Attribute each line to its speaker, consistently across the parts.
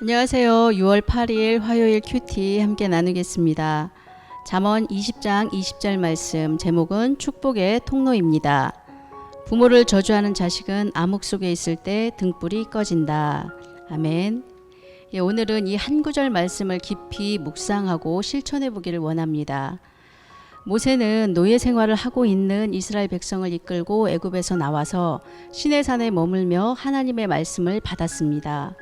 Speaker 1: 안녕하세요. 6월 8일 화요일 큐티 함께 나누겠습니다. 잠언 20장 20절 말씀 제목은 축복의 통로입니다. 부모를 저주하는 자식은 암흑 속에 있을 때 등불이 꺼진다. 아멘. 예, 오늘은 이 한 구절 말씀을 깊이 묵상하고 실천해 보기를 원합니다. 모세는 노예 생활을 하고 있는 이스라엘 백성을 이끌고 애굽에서 나와서 시내산에 머물며 하나님의 말씀을 받았습니다.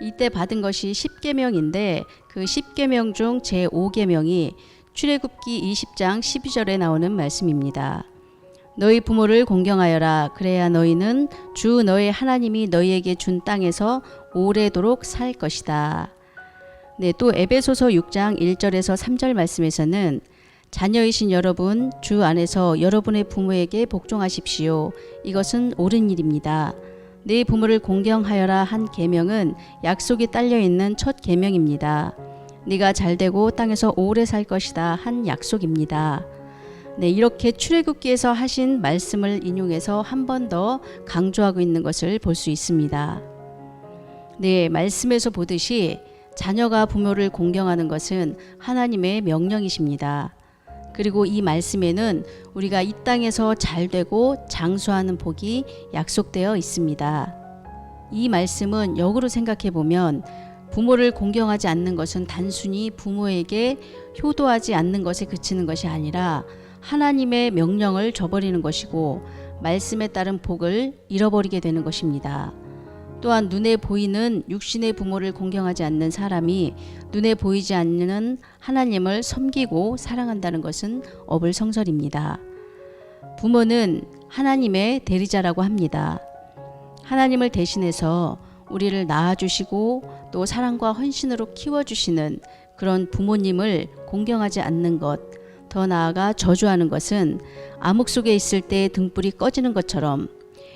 Speaker 1: 이때 받은 것이 10계명인데 그 10계명 중 제5계명이 출애굽기 20장 12절에 나오는 말씀입니다. 너희 부모를 공경하여라 그래야 너희는 주 너의 하나님이 너희에게 준 땅에서 오래도록 살 것이다. 네, 또 에베소서 6장 1절에서 3절 말씀에서는 자녀이신 여러분 주 안에서 여러분의 부모에게 복종하십시오. 이것은 옳은 일입니다. 네 부모를 공경하여라 한 계명은 약속이 딸려 있는 첫 계명입니다. 네가 잘되고 땅에서 오래 살 것이다 한 약속입니다. 네, 이렇게 출애굽기에서 하신 말씀을 인용해서 한 번 더 강조하고 있는 것을 볼 수 있습니다. 네, 말씀에서 보듯이 자녀가 부모를 공경하는 것은 하나님의 명령이십니다. 그리고 이 말씀에는 우리가 이 땅에서 잘 되고 장수하는 복이 약속되어 있습니다. 이 말씀은 역으로 생각해 보면 부모를 공경하지 않는 것은 단순히 부모에게 효도하지 않는 것에 그치는 것이 아니라 하나님의 명령을 저버리는 것이고 말씀에 따른 복을 잃어버리게 되는 것입니다. 또한 눈에 보이는 육신의 부모를 공경하지 않는 사람이 눈에 보이지 않는 하나님을 섬기고 사랑한다는 것은 어불성설입니다. 부모는 하나님의 대리자라고 합니다. 하나님을 대신해서 우리를 낳아주시고 또 사랑과 헌신으로 키워주시는 그런 부모님을 공경하지 않는 것, 더 나아가 저주하는 것은 암흑 속에 있을 때 등불이 꺼지는 것처럼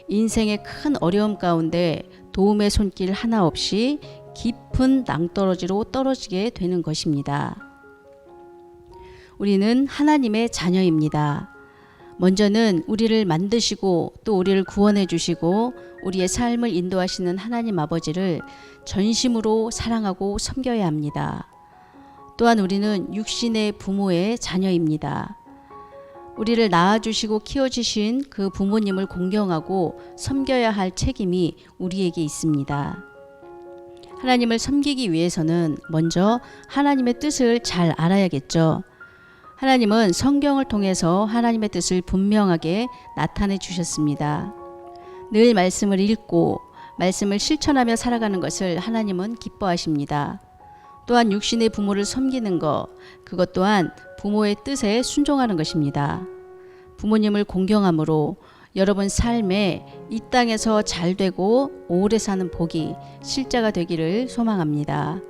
Speaker 1: 인생의 큰 어려움 가운데 도움의 손길 하나 없이 깊은 낭떠러지로 떨어지게 되는 것입니다. 우리는 하나님의 자녀입니다. 먼저는 우리를 만드시고 또 우리를 구원해 주시고 우리의 삶을 인도하시는 하나님 아버지를 전심으로 사랑하고 섬겨야 합니다. 또한 우리는 육신의 부모의 자녀입니다. 우리를 낳아주시고 키워주신 그 부모님을 공경하고 섬겨야 할 책임이 우리에게 있습니다. 하나님을 섬기기 위해서는 먼저 하나님의 뜻을 잘 알아야겠죠. 하나님은 성경을 통해서 하나님의 뜻을 분명하게 나타내 주셨습니다. 늘 말씀을 읽고 말씀을 실천하며 살아가는 것을 하나님은 기뻐하십니다. 또한 육신의 부모를 섬기는 것, 그것 또한 부모의 뜻에 순종하는 것입니다. 부모님을 공경함으로 여러분 삶에 이 땅에서 잘 되고 오래 사는 복이 실자가 되기를 소망합니다.